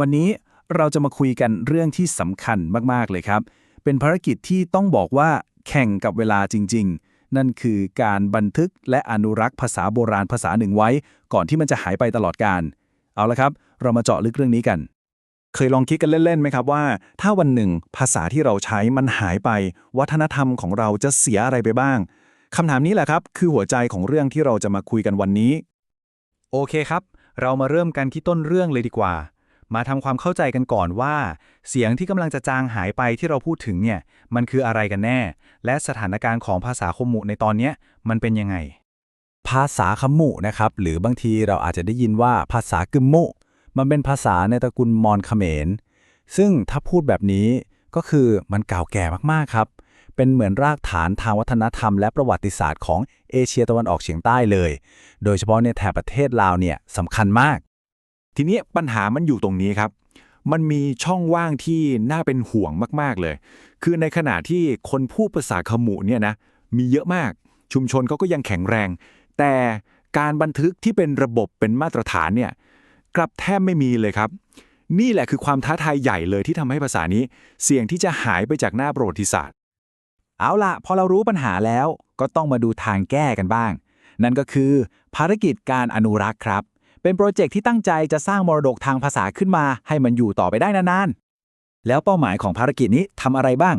วันนี้เราจะมาคุยกันเรื่องที่สำคัญมาก ๆ เลยครับ เป็นภารกิจที่ต้องบอกว่าแข่งกับเวลาจริง ๆ นั่นคือการบันทึกและอนุรักษ์ภาษาโบราณภาษาหนึ่งไว้ ก่อนที่มันจะหายไปตลอดกาล เอาละครับ เรามาเจาะลึกเรื่องนี้กัน เคยลองคิดกันเล่นๆไหมครับว่า ถ้าวันหนึ่งภาษาที่เราใช้มันหายไป วัฒนธรรมของเราจะเสียอะไรไปบ้างคำถามนี้แหละครับ คือหัวใจของเรื่องที่เราจะมาคุยกันวันนี้ โอเคครับ เรามาเริ่มกันที่ต้นเรื่องเลยดีกว่า มาทำความเข้าใจกันก่อนว่า เสียงที่กำลังจะจางหายไปที่เราพูดถึงเนี่ย มันคืออะไรกันแน่ และสถานการณ์ของภาษาคมุในตอนนี้มันเป็นยังไง ภาษาคมูนะครับ หรือบางทีเราอาจจะได้ยินว่าภาษากึมมุ มันเป็นภาษาในตระกูลมอญเขมร ซึ่งถ้าพูดแบบนี้ก็คือมันเก่าแก่มากๆครับ เป็นเหมือนรากฐานทางวัฒนธรรมและประวัติศาสตร์ของเอเชียตะวันออกเฉียงใต้เลย โดยเฉพาะในแถบประเทศลาวเนี่ยสำคัญมาก ทีนี้ปัญหามันอยู่ตรงนี้ครับ มันมีช่องว่างที่น่าเป็นห่วงมากๆเลย คือในขณะที่คนพูดภาษาขมุเนี่ยนะมีเยอะมากชุมชนเขาก็ยังแข็งแรง แต่การบันทึกที่เป็นระบบเป็นมาตรฐานเนี่ยกลับแทบไม่มีเลยครับ นี่แหละคือความท้าทายใหญ่เลยที่ทำให้ภาษานี้ เสี่ยงที่จะหายไปจากหน้าประวัติศาสตร์ เอาล่ะพอเรารู้ปัญหาแล้วก็ต้องมาดูทางแก้กันบ้าง นั่นก็คือภารกิจการอนุรักษ์ครับ เป็นโปรเจกต์ที่ตั้งใจจะสร้างมรดกทางภาษาขึ้นมาให้มันอยู่ต่อไปได้นานๆ แล้วเป้าหมายของภารกิจนี้ทำอะไรบ้าง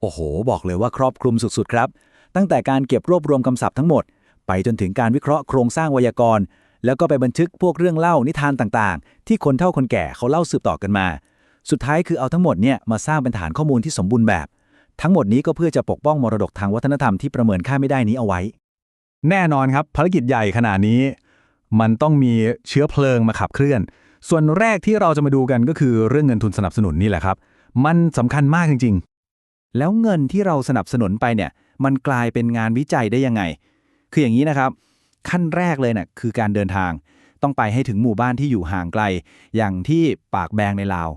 โอ้โห บอกเลยว่าครอบคลุมสุดๆ ครับ ตั้งแต่การเก็บรวบรวมคำศัพท์ทั้งหมด ไปจนถึงการวิเคราะห์โครงสร้างไวยากรณ์ แล้วก็ไปบันทึกพวกเรื่องเล่านิทานต่างๆ ที่คนเฒ่าคนแก่เขาเล่าสืบต่อกันมา สุดท้ายคือเอาทั้งหมดเนี่ยมาสร้างเป็นฐานข้อมูลที่สมบูรณ์แบบ ทั้งหมดนี้ก็เพื่อจะปกป้องมรดกทางวัฒนธรรมที่ประเมินค่าไม่ได้นี้เอาไว้ แน่นอนครับภารกิจใหญ่ขนาดนี้ มันต้องมีเชื้อเพลิงมาขับเคลื่อน ส่วนแรกที่เราจะมาดูกันก็คือเรื่องเงินทุนสนับสนุนนี่แหละครับ มันสำคัญมากจริงแล้วเงินที่เราสนับสนุนไปเนี่ย มันกลายเป็นงานวิจัยได้ยังไง คืออย่างนี้นะครับ ขั้นแรกเลยน่ะคือการเดินทาง ต้องไปให้ถึงหมู่บ้านที่อยู่ห่างไกล อย่างที่ปากแบงในลาว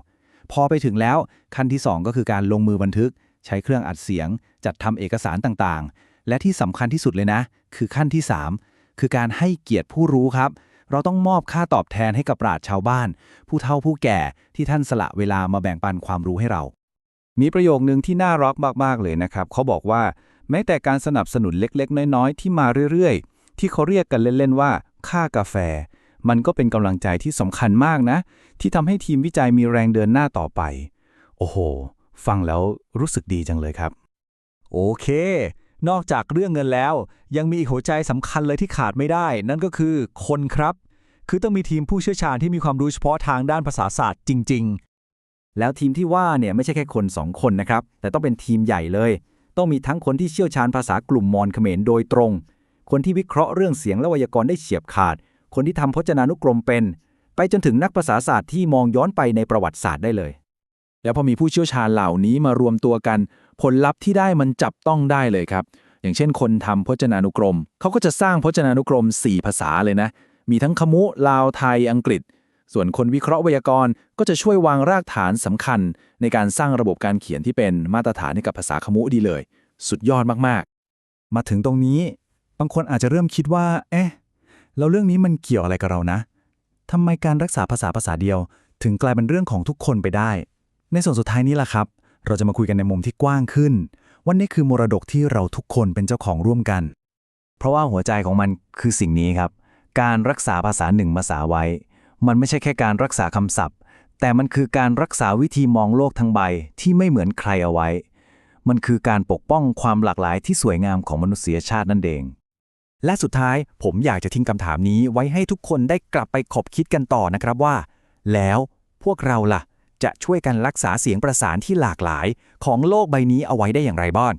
พอไปถึงแล้วขั้นที่ 2 ก็คือการลงมือบันทึก ใช้เครื่องอัดเสียง จัดทำเอกสารต่างๆ และที่สำคัญที่สุดเลยนะ คือขั้นที่ 3 คือการให้เกียรติผู้รู้ครับ เราต้องมอบค่าตอบแทนให้กับปราชญ์ชาวบ้าน ผู้เฒ่าผู้แก่ที่ท่านสละเวลามาแบ่งปันความรู้ให้เรา มีประโยคนึงที่น่ารักมากๆเลยนะครับเขาบอกว่า แม้แต่การสนับสนุนเล็กๆ น้อยๆ ที่มาเรื่อยๆ ที่เขาเรียกกันเล่นๆว่า ค่ากาแฟ มันก็เป็นกำลังใจที่สำคัญมากนะ ที่ทำให้ทีมวิจัยมีแรงเดินหน้าต่อไป โอ้โห ฟังแล้วรู้สึกดีจังเลยครับ โอเค นอกจากเรื่องเงินแล้ว ยังมีอีกหัวใจสำคัญเลยที่ขาดไม่ได้ นั่นก็คือคนครับ คือต้องมีทีมผู้เชี่ยวชาญที่มีความรู้เฉพาะทางด้านภาษาศาสตร์จริง ๆ แล้วทีมที่ว่าเนี่ยไม่ใช่แค่คน 2 คนนะครับ แต่ต้องเป็นทีมใหญ่เลย ต้องมีทั้งคนที่เชี่ยวชาญภาษากลุ่มมอญเขมรโดยตรง คนที่วิเคราะห์เรื่องเสียงและไวยากรณ์ได้เฉียบขาด คนที่ทำพจนานุกรมเป็น ไปจนถึงนักภาษาศาสตร์ที่มองย้อนไปในประวัติศาสตร์ได้เลย แล้วพอมีผู้เชี่ยวชาญเหล่านี้มารวมตัวกัน ผลลัพธ์ที่ได้มันจับต้องได้เลยครับ อย่างเช่นคนทำพจนานุกรม เขาก็จะสร้างพจนานุกรม 4 ภาษาเลยนะ มีทั้งขมุ ลาว ไทย อังกฤษ ส่วนคนวิเคราะห์ไวยากรณ์ก็จะช่วยวางรากฐานสำคัญ ในการสร้างระบบการเขียนที่เป็นมาตรฐานให้กับภาษาขมุดีเลย สุดยอดมากมาถึงตรงนี้ บางคนอาจจะเริ่มคิดว่า เอ๊ะแล้วเรื่องนี้มันเกี่ยวอะไรกับเรานะทำไมการรักษาภาษาภาษาเดียว ถึงกลายเป็นเรื่องของทุกคนไปได้ ในส่วนสุดท้ายนี้ล่ะครับ เราจะมาคุยกันในมุมที่กว้างขึ้นวันนี้คือมรดกที่เราทุกคนเป็นเจ้าของร่วมกัน เพราะว่าหัวใจของมันคือสิ่งนี้ครับ การรักษาภาษาหนึ่งภาษาไว้ มันไม่ใช่แค่การรักษาคำศัพท์ แต่มันคือการรักษาวิธีมองโลกทั้งใบที่ไม่เหมือนใครเอาไว้ มันคือการปกป้องความหลากหลายที่สวยงามของมนุษยชาตินั่นเองและสุดท้ายผมอยากจะทิ้งคำถามนี้ไว้ให้ทุกคนได้กลับไปขบคิดกันต่อนะครับว่า แล้วพวกเราล่ะ จะช่วยกันรักษาเสียงประสานที่หลากหลายของโลกใบนี้เอาไว้ได้อย่างไรบ้าง